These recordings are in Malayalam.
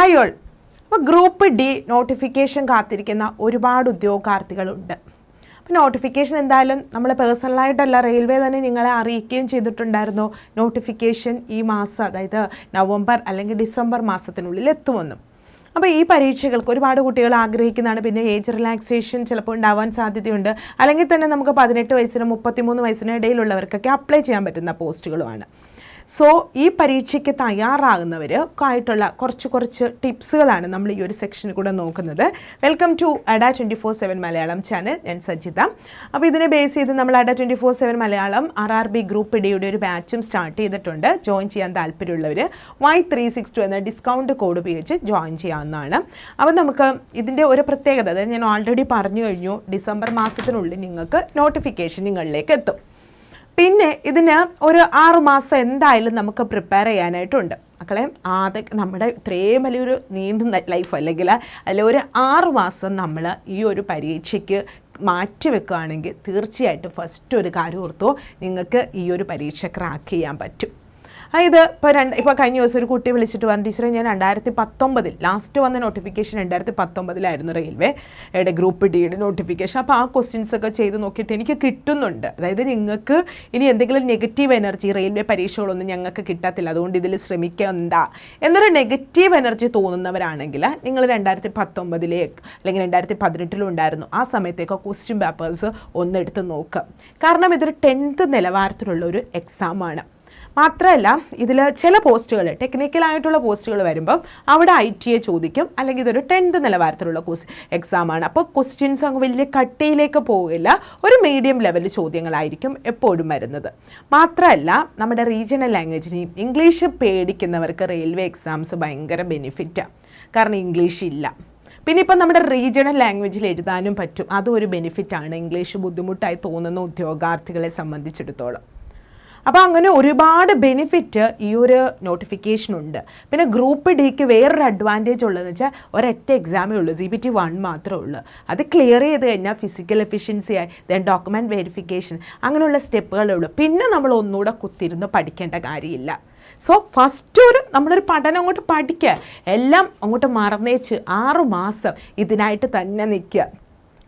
ഹായ് ഓൾ അപ്പോൾ ഗ്രൂപ്പ് ഡി നോട്ടിഫിക്കേഷൻ കാത്തിരിക്കുന്ന ഒരുപാട് ഉദ്യോഗാർത്ഥികളുണ്ട്. അപ്പോൾ നോട്ടിഫിക്കേഷൻ എന്തായാലും നമ്മൾ പേഴ്സണലായിട്ടല്ല റെയിൽവേ തന്നെ നിങ്ങളെ അറിയിക്കുകയും ചെയ്തിട്ടുണ്ടായിരുന്നു. നോട്ടിഫിക്കേഷൻ ഈ മാസം അതായത് നവംബർ അല്ലെങ്കിൽ ഡിസംബർ മാസത്തിനുള്ളിൽ എത്തുമെന്നും. അപ്പോൾ ഈ പരീക്ഷകൾക്ക് ഒരുപാട് കുട്ടികൾ ആഗ്രഹിക്കുന്നതാണ്. പിന്നെ ഏജ് റിലാക്സേഷൻ ചിലപ്പോൾ ഉണ്ടാവാൻ സാധ്യതയുണ്ട്. അല്ലെങ്കിൽ തന്നെ നമുക്ക് പതിനെട്ട് വയസ്സിനും മുപ്പത്തിമൂന്ന് വയസ്സിനും ഇടയിലുള്ളവർക്കൊക്കെ അപ്ലൈ ചെയ്യാൻ പറ്റുന്ന പോസ്റ്റുകളുമാണ് സോ ഈ പരീക്ഷയ്ക്ക് തയ്യാറാകുന്നവർക്കായിട്ടുള്ള കുറച്ച് കുറച്ച് ടിപ്സുകളാണ് നമ്മൾ ഈ ഒരു സെക്ഷനിൽ കൂടെ നോക്കുന്നത്. Welcome to Adda twenty four seven Malayalam channel ഞാൻ സജിത. അപ്പോൾ ഇതിനെ ബേസ് ചെയ്ത് നമ്മൾ Adda twenty four seven Malayalam R R B group ഇടിയുടെ ഒരു ബാച്ചും സ്റ്റാർട്ട് ചെയ്തിട്ടുണ്ട്. ജോയിൻ ചെയ്യാൻ താല്പര്യമുള്ളവർ വൈ ത്രീ സിക്സ് ടു എന്ന ഡിസ്കൗണ്ട് കോഡ് ഉപയോഗിച്ച് ജോയിൻ ചെയ്യാവുന്നതാണ്. അപ്പോൾ നമുക്ക് ഇതിന്റെ ഒരു പ്രത്യേകത അതായത് ഞാൻ ഓൾറെഡി പറഞ്ഞു കഴിഞ്ഞു ഡിസംബർ മാസത്തിനുള്ളിൽ നിങ്ങൾക്ക് നോട്ടിഫിക്കേഷൻ നിങ്ങളിലേക്ക് എത്തും. പിന്നെ ഇതിന് ഒരു ആറുമാസം എന്തായാലും നമുക്ക് പ്രിപ്പയർ ചെയ്യാനായിട്ടുണ്ട്. മക്കളെ ആദ്യ നമ്മുടെ ഇത്രയും വലിയൊരു നീണ്ട ലൈഫ് അല്ലെങ്കിൽ അതിൽ ഒരു ആറ് മാസം നമ്മൾ ഈ ഒരു പരീക്ഷയ്ക്ക് മാറ്റി വെക്കുകയാണെങ്കിൽ തീർച്ചയായിട്ടും ഫസ്റ്റ് ഒരു കാര്യം ഓർത്തോ നിങ്ങൾക്ക് ഈ ഒരു പരീക്ഷ ക്രാക്ക് ചെയ്യാൻ പറ്റും. അതായത് ഇപ്പോൾ രണ്ട് ഇപ്പോൾ കഴിഞ്ഞ ദിവസം ഒരു കുട്ടി വിളിച്ചിട്ട് പറഞ്ഞു ടീച്ചറെ ഞാൻ രണ്ടായിരത്തി പത്തൊമ്പതിൽ ലാസ്റ്റ് വന്ന നോട്ടിഫിക്കേഷൻ രണ്ടായിരത്തി പത്തൊമ്പതിലായിരുന്നു റെയിൽവേ ഗ്രൂപ്പ് ഡിയുടെ നോട്ടിഫിക്കേഷൻ അപ്പോൾ ആ ക്വസ്റ്റ്യൻസ് ഒക്കെ ചെയ്ത് നോക്കിയിട്ട് എനിക്ക് കിട്ടുന്നുണ്ട്. അതായത് നിങ്ങൾക്ക് ഇനി എന്തെങ്കിലും നെഗറ്റീവ് എനർജി റെയിൽവേ പരീക്ഷകളൊന്നും ഞങ്ങൾക്ക് കിട്ടത്തില്ല. അതുകൊണ്ട് ഇതിൽ ശ്രമിക്കണ്ട. എന്നൊരു നെഗറ്റീവ് എനർജി തോന്നുന്നവരാണെങ്കിൽ നിങ്ങൾ രണ്ടായിരത്തി പത്തൊമ്പതിലേക്ക് അല്ലെങ്കിൽ രണ്ടായിരത്തി പതിനെട്ടിലും ഉണ്ടായിരുന്നു. ആ സമയത്തേക്ക് ക്വസ്റ്റ്യൻ പേപ്പേഴ്സ് ഒന്നെടുത്ത് നോക്കുക കാരണം ഇതൊരു ടെൻത്ത് നിലവാരത്തിലുള്ള ഒരു എക്സാമാണ് മാത്രമല്ല ഇതിൽ ചില പോസ്റ്റുകൾ ടെക്നിക്കലായിട്ടുള്ള പോസ്റ്റുകൾ വരുമ്പം അവിടെ ഐ ടി എ ചോദിക്കും അല്ലെങ്കിൽ ഇതൊരു ടെൻത്ത് നിലവാരത്തിലുള്ള കോസ് എക്സാമാണ് അപ്പോൾ ക്വസ്റ്റ്യൻസ് അങ്ങ് വലിയ കട്ടിയിലേക്ക് പോകില്ല. ഒരു മീഡിയം ലെവൽ ചോദ്യങ്ങളായിരിക്കും എപ്പോഴും വരുന്നത്. മാത്രമല്ല നമ്മുടെ റീജിയണൽ ലാംഗ്വേജിനെയും ഇംഗ്ലീഷ് പേടിക്കുന്നവർക്ക് റെയിൽവേ എക്സാംസ് ഭയങ്കര ബെനിഫിറ്റാണ് കാരണം ഇംഗ്ലീഷ് ഇല്ല. പിന്നെ ഇപ്പം നമ്മുടെ റീജിയണൽ ലാംഗ്വേജിൽ എഴുതാനും പറ്റും. അതും ഒരു ബെനിഫിറ്റാണ് ഇംഗ്ലീഷ് ബുദ്ധിമുട്ടായി തോന്നുന്ന ഉദ്യോഗാർത്ഥികളെ സംബന്ധിച്ചിടത്തോളം. അപ്പോൾ അങ്ങനെ ഒരുപാട് ബെനിഫിറ്റ് ഈ ഒരു നോട്ടിഫിക്കേഷൻ ഉണ്ട്. പിന്നെ ഗ്രൂപ്പ് ഡിക്ക് വേറൊരു അഡ്വാന്റേജ് ഉള്ളതെന്ന് വെച്ചാൽ ഒരൊറ്റ എക്സാമേ ഉള്ളൂ സി ബി ടി വൺ മാത്രമേ ഉള്ളൂ. അത് ക്ലിയർ ചെയ്ത് കഴിഞ്ഞാൽ ഫിസിക്കൽ എഫിഷ്യൻസി ആയി ദെൻ ഡോക്യുമെന്റ് വെരിഫിക്കേഷൻ അങ്ങനെയുള്ള സ്റ്റെപ്പുകളേ ഉള്ളൂ. പിന്നെ നമ്മൾ ഒന്നുകൂടെ കുത്തിരുന്ന് പഠിക്കേണ്ട കാര്യമില്ല. സോ ഫസ്റ്റ് ഒരു നമ്മളൊരു പഠനം അങ്ങോട്ട് പഠിക്കുക എല്ലാം അങ്ങോട്ട് മറന്നേച്ച് ആറു മാസം ഇതിനായിട്ട് തന്നെ നിൽക്കുക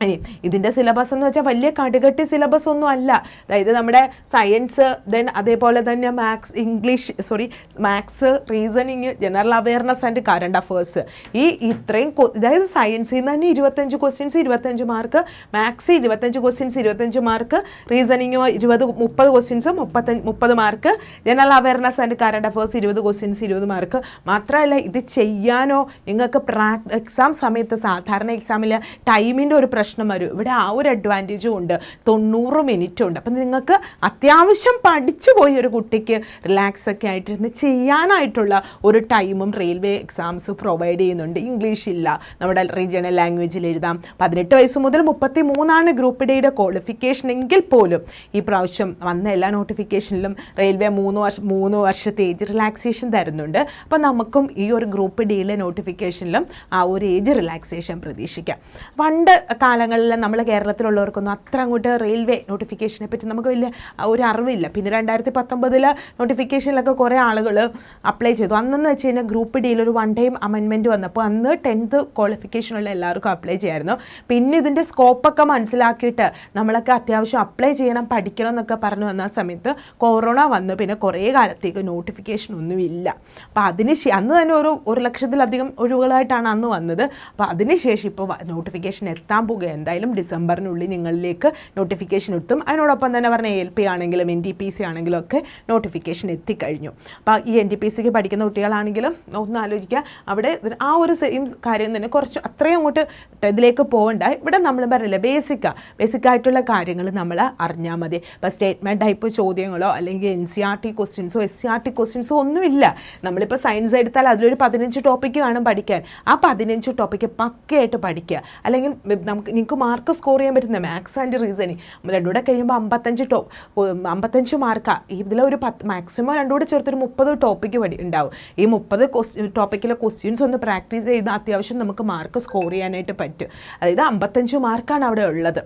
ഇനി ഇതിന്റെ സിലബസ് എന്ന് വെച്ചാൽ വലിയ കടുകട്ടി സിലബസ് ഒന്നും അല്ല. അതായത് നമ്മുടെ സയൻസ് ദെൻ അതേപോലെ തന്നെ maths English sorry maths reasoning general awareness and current affairs ഈ ഇത്രയും അതായത് സയൻസിൽ നിന്ന് തന്നെ ഇരുപത്തഞ്ച് ക്വസ്റ്റ്യൻസ് ഇരുപത്തഞ്ച് മാർക്ക് മാത്സ് ഇരുപത്തഞ്ച് ക്വസ്റ്റ്യൻസ് ഇരുപത്തഞ്ച് മാർക്ക് റീസണിങ് ഇരുപത് മുപ്പത് ക്വസ്റ്റ്യൻസ് മുപ്പത്തഞ്ച് മുപ്പത് mark general awareness and current affairs ഇരുപത് ക്വസ്റ്റ്യൻസ് ഇരുപത് മാർക്ക് മാത്രമല്ല ഇത് ചെയ്യാനോ നിങ്ങൾക്ക് പ്രാ എക്സാം സമയത്ത് സാധാരണ എക്സാമിൽ ടൈമിന്റെ ഒരു പ്രശ്നം വരും. ഇവിടെ ആ ഒരു അഡ്വാന്റേജും ഉണ്ട്. തൊണ്ണൂറ് മിനിറ്റ് ഉണ്ട്. അപ്പം നിങ്ങൾക്ക് അത്യാവശ്യം പഠിച്ചു പോയി ഒരു കുട്ടിക്ക് റിലാക്സ് ഒക്കെ ആയിട്ടിരുന്ന് ചെയ്യാനായിട്ടുള്ള ഒരു ടൈമും റെയിൽവേ എക്സാംസ് പ്രൊവൈഡ് ചെയ്യുന്നുണ്ട്. ഇംഗ്ലീഷ് ഇല്ല. നമ്മുടെ റീജിയണൽ ലാംഗ്വേജിൽ എഴുതാം. പതിനെട്ട് വയസ്സ് മുതൽ മുപ്പത്തി മൂന്നാണ് ഗ്രൂപ്പ് ഡിയുടെ ക്വാളിഫിക്കേഷൻ എങ്കിൽ പോലും ഈ പ്രാവശ്യം വന്ന എല്ലാ നോട്ടിഫിക്കേഷനിലും റെയിൽവേ മൂന്ന് വർഷം മൂന്ന് വർഷത്തെ ഏജ് റിലാക്സേഷൻ തരുന്നുണ്ട്. അപ്പോൾ നമുക്കും ഈ ഒരു ഗ്രൂപ്പ് ഡിയിലെ നോട്ടിഫിക്കേഷനിലും ആ ഒരു ഏജ് റിലാക്സേഷൻ പ്രതീക്ഷിക്കാം. പണ്ട് കാലങ്ങളിൽ നമ്മൾ കേരളത്തിലുള്ളവർക്കൊന്നും അത്ര അങ്ങോട്ട് റെയിൽവേ നോട്ടിഫിക്കേഷനെ പറ്റി നമുക്ക് വലിയ ഒരു അറിവില്ല. പിന്നെ രണ്ടായിരത്തി പത്തൊമ്പതിൽ നോട്ടിഫിക്കേഷനിലൊക്കെ കുറേ ആളുകൾ അപ്ലൈ ചെയ്തു. അന്നെന്ന് വെച്ച് കഴിഞ്ഞാൽ ഗ്രൂപ്പ് ഡിയിൽ ഒരു വൺ ടൈം അമെൻമെന്റ് വന്നപ്പോൾ അന്ന് ടെൻത്ത് ക്വാളിഫിക്കേഷനുള്ള എല്ലാവർക്കും അപ്ലൈ ചെയ്യായിരുന്നു. പിന്നെ ഇതിന്റെ സ്കോപ്പൊക്കെ മനസ്സിലാക്കിയിട്ട് നമ്മളൊക്കെ അത്യാവശ്യം അപ്ലൈ ചെയ്യണം പഠിക്കണം എന്നൊക്കെ പറഞ്ഞു വന്ന സമയത്ത് കൊറോണ വന്ന്. പിന്നെ കുറേ കാലത്തേക്ക് നോട്ടിഫിക്കേഷൻ ഒന്നുമില്ല അപ്പോൾ അതിന് അന്ന് തന്നെ ഒരു ഒരു ലക്ഷത്തിലധികം ഒഴിവുകളായിട്ടാണ് അന്ന് വന്നത്. അപ്പോൾ അതിനുശേഷം ഇപ്പോൾ നോട്ടിഫിക്കേഷൻ എത്താൻ പോകുക എന്തായാലും ഡിസംബറിനുള്ളിൽ നിങ്ങളിലേക്ക് നോട്ടിഫിക്കേഷൻ എത്തും. അതിനോടൊപ്പം തന്നെ പറഞ്ഞ എൽ പി ആണെങ്കിലും എൻ ടി പി സി ആണെങ്കിലും ഒക്കെ നോട്ടിഫിക്കേഷൻ എത്തിക്കഴിഞ്ഞു. അപ്പോൾ ഈ എൻ ടി പി സിക്ക് പഠിക്കുന്ന കുട്ടികളാണെങ്കിലും ഒന്ന് ആലോചിക്കുക. അവിടെ ആ ഒരു സെയിം കാര്യം തന്നെ കുറച്ച് അത്രയും അങ്ങോട്ട് ഇതിലേക്ക് പോകണ്ട. ഇവിടെ നമ്മൾ പറയില്ല ബേസിക്കാ ബേസിക്കായിട്ടുള്ള കാര്യങ്ങൾ നമ്മൾ അറിഞ്ഞാൽ മതി. ഇപ്പോൾ സ്റ്റേറ്റ്മെന്റ് ടൈപ്പ് ചോദ്യങ്ങളോ അല്ലെങ്കിൽ എൻ സി ആർ ടി ക്വസ്റ്റ്യൻസോ എസ് സി ആർ ടി ക്വസ്റ്റ്യൻസോ ഒന്നുമില്ല. നമ്മളിപ്പോൾ സയൻസ് എടുത്താൽ അതിലൊരു പതിനഞ്ച് ടോപ്പിക്ക് കാണും പഠിക്കാൻ. ആ പതിനഞ്ച് ടോപ്പിക്ക് പക്കയായിട്ട് പഠിക്കുക. അല്ലെങ്കിൽ നമുക്ക് നിങ്ങൾക്ക് മാർക്ക് സ്കോർ ചെയ്യാൻ പറ്റുന്ന മാത്സ് ആൻഡ് റീസണിങ് രണ്ടുകൂടെ കഴിയുമ്പോൾ അമ്പത്തഞ്ച് ടോപ്പ് അമ്പത്തഞ്ച് മാർക്കാണ് ഇതിലൊരു പത്ത് മാക്സിമം രണ്ടുകൂടെ ചേർത്തൊരു മുപ്പത് ടോപ്പിക്ക് വഴി ഉണ്ടാവും. ഈ മുപ്പത് ക്വസ്റ്റ്യൻ ടോപ്പിക്കിലെ ക്വസ്റ്റ്യൻസ് ഒന്ന് പ്രാക്ടീസ് ചെയ്താൽ അത്യാവശ്യം നമുക്ക് മാർക്ക് സ്കോർ ചെയ്യാനായിട്ട് പറ്റും. അതായത് അമ്പത്തഞ്ച് മാർക്കാണ് അവിടെ ഉള്ളത്.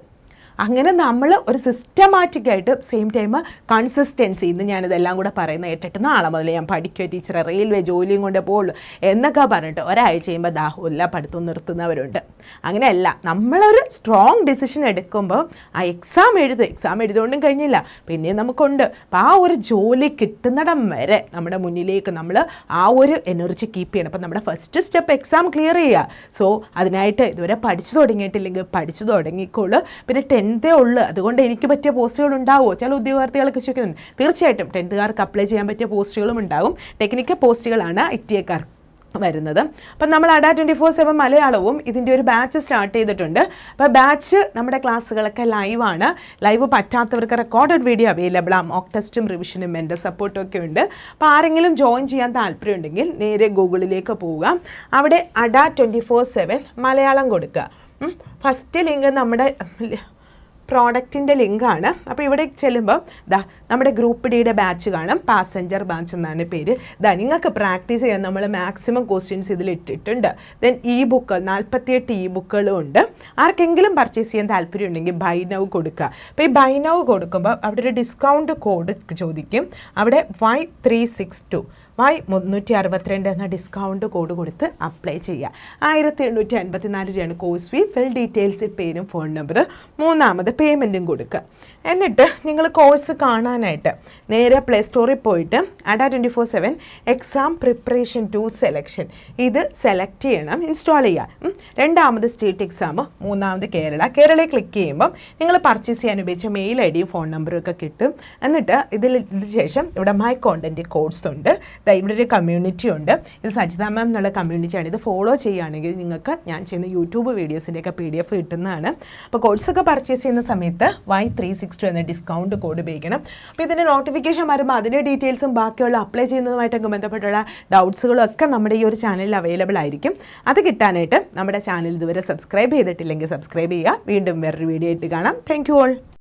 അങ്ങനെ നമ്മൾ ഒരു സിസ്റ്റമാറ്റിക്കായിട്ട് സെയിം ടൈം കൺസിസ്റ്റൻസി ഇന്ന് ഞാനിതെല്ലാം കൂടെ പറയുന്ന കേട്ടിട്ട് നാളെ മുതൽ ഞാൻ പഠിക്കുക ടീച്ചറെ. റെയിൽവേ ജോലിയും കൊണ്ട് പോകുള്ളൂ എന്നൊക്കെ പറഞ്ഞിട്ട് ഒരാഴ്ച ചെയ്യുമ്പോൾ ദാ പഠിത്തം നിർത്തുന്നവരുണ്ട്. അങ്ങനെയല്ല നമ്മളൊരു സ്ട്രോങ് ഡിസിഷൻ എടുക്കുമ്പോൾ ആ എക്സാം എഴുത്. എക്സാം എഴുതുകൊണ്ടും കഴിഞ്ഞില്ല. പിന്നെ നമുക്കുണ്ട്. അപ്പോൾ ആ ഒരു ജോലി കിട്ടുന്നിടം വരെ നമ്മുടെ മുന്നിലേക്ക് നമ്മൾ ആ ഒരു എനർജി കീപ്പ് ചെയ്യണം. അപ്പം നമ്മുടെ ഫസ്റ്റ് സ്റ്റെപ്പ് എക്സാം ക്ലിയർ ചെയ്യുക. സോ അതിനായിട്ട് ഇതുവരെ പഠിച്ചു തുടങ്ങിയിട്ടില്ലെങ്കിൽ പഠിച്ചു തുടങ്ങിക്കോളൂ. പിന്നെ ടെൻത്തേ ഉള്ളൂ. അതുകൊണ്ട് എനിക്ക് പറ്റിയ പോസ്റ്റുകൾ ഉണ്ടാവുമോ ചില ഉദ്യോഗാർത്ഥികളൊക്കെ ചോദിക്കുന്നുണ്ട്. തീർച്ചയായിട്ടും ടെൻത്തുകാർക്ക് അപ്ലൈ ചെയ്യാൻ പറ്റിയ പോസ്റ്റുകളും ഉണ്ടാവും. ടെക്നിക്കൽ പോസ്റ്റുകളാണ് ഐ ടി ഐക്കാർ വരുന്നത്. അപ്പം നമ്മൾ അഡ ട്വന്റി ഫോർ സെവൻ മലയാളവും ഇതിന്റെ ഒരു ബാച്ച് സ്റ്റാർട്ട് ചെയ്തിട്ടുണ്ട്. അപ്പോൾ ബാച്ച് നമ്മുടെ ക്ലാസ്സുകളൊക്കെ ലൈവാണ് ലൈവ് പറ്റാത്തവർക്ക് റെക്കോർഡഡ് വീഡിയോ അവൈലബിൾ ആ. മോക്ക് ടെസ്റ്റും റിവിഷനും എന്റെ സപ്പോർട്ടും ഒക്കെ ഉണ്ട്. അപ്പോൾ ആരെങ്കിലും ജോയിൻ ചെയ്യാൻ താല്പര്യമുണ്ടെങ്കിൽ നേരെ ഗൂഗിളിലേക്ക് പോവുക. അവിടെ Adda twenty four seven Malayalam കൊടുക്കുക. ഫസ്റ്റ് ലിങ്ക് നമ്മുടെ പ്രോഡക്റ്റിന്റെ ലിങ്കാണ്. അപ്പോൾ ഇവിടെ ചെല്ലുമ്പോൾ ദാ നമ്മുടെ ഗ്രൂപ്പ് ഡിയുടെ ബാച്ച് കാണും. പാസഞ്ചർ ബാച്ച് എന്നാണ് പേര്. ദാ നിങ്ങൾക്ക് പ്രാക്ടീസ് ചെയ്യാൻ നമ്മൾ മാക്സിമം ക്വസ്റ്റ്യൻസ് ഇതിൽ ഇട്ടിട്ടുണ്ട്. ദെൻ ഇ ബുക്ക് നാൽപ്പത്തിയെട്ട് ഇ ബുക്കുകളും ഉണ്ട്. ആർക്കെങ്കിലും പർച്ചേസ് ചെയ്യാൻ താല്പര്യം ഉണ്ടെങ്കിൽ ബൈ നൗ കൊടുക്കുക. അപ്പോൾ ഈ ബൈനവ് കൊടുക്കുമ്പോൾ അവിടെ ഒരു ഡിസ്കൗണ്ട് കോഡ് ചോദിക്കും. അവിടെ Y three six two. Y മുന്നൂറ്റി അറുപത്തിരണ്ട് എന്ന ഡിസ്കൗണ്ട് കോഡ് കൊടുത്ത് അപ്ലൈ ചെയ്യുക ആയിരത്തി എണ്ണൂറ്റി അൻപത്തി നാല് രൂപയാണ് കോഴ്സ് ഫീ ഫിൽ ഡീറ്റെയിൽസ് പേരും ഫോൺ നമ്പർ മൂന്നാമത് പേയ്മെന്റും കൊടുക്കുക. എന്നിട്ട് നിങ്ങൾ കോഴ്സ് കാണാനായിട്ട് നേരെ പ്ലേ സ്റ്റോറിൽ പോയിട്ട് Adda twenty four seven exam preparation to selection ഇത് സെലക്ട് ചെയ്യണം ഇൻസ്റ്റാൾ ചെയ്യുക. രണ്ടാമത് സ്റ്റേറ്റ് എക്സാം മൂന്നാമത് കേരള. കേരളയിൽ ക്ലിക്ക് ചെയ്യുമ്പം നിങ്ങൾ പർച്ചേസ് ചെയ്യാൻ ഉപയോഗിച്ച മെയിൽ ഐ ഡിയും ഫോൺ നമ്പറും ഒക്കെ കിട്ടും. എന്നിട്ട് ഇതിൽ ഇതിന് ശേഷം ഇവിടെ മൈ കോണ്ടന്റ് കോഴ്സ് ഉണ്ട്. ഇവിടെ ഒരു കമ്മ്യൂണിറ്റി ഉണ്ട്. ഇത് സജിത മാം എന്നുള്ള കമ്മ്യൂണിറ്റിയാണ് ഇത് ഫോളോ ചെയ്യുകയാണെങ്കിൽ നിങ്ങൾക്ക് ഞാൻ ചെയ്യുന്ന യൂട്യൂബ് വീഡിയോസിന്റെയൊക്കെ പി ഡി എഫ് കിട്ടുന്നതാണ്. അപ്പോൾ കോഴ്സൊക്കെ പർച്ചേസ് ചെയ്യുന്ന സമയത്ത് വൈ ത്രീ സിക്സ് ടു എന്ന ഡിസ്കൗണ്ട് കോഡ് ഉപയോഗിക്കണം. അപ്പോൾ ഇതിന്റെ നോട്ടിഫിക്കേഷൻ വരുമ്പോൾ അതിന്റെ ഡീറ്റെയിൽസും ബാക്കിയുള്ള അപ്ലൈ ചെയ്യുന്നതുമായിട്ടൊക്കെ ബന്ധപ്പെട്ടുള്ള ഡൗട്ട്സുകളും ഒക്കെ നമ്മുടെ ഈ ഒരു ചാനലിൽ അവൈലബിൾ ആയിരിക്കും. അത് കിട്ടാനായിട്ട് നമ്മുടെ ചാനൽ ഇതുവരെ സബ്സ്ക്രൈബ് ചെയ്തിട്ടില്ലെങ്കിൽ സബ്സ്ക്രൈബ് ചെയ്യുക. വീണ്ടും വേറൊരു വീഡിയോ ആയിട്ട് കാണാം. Thank you all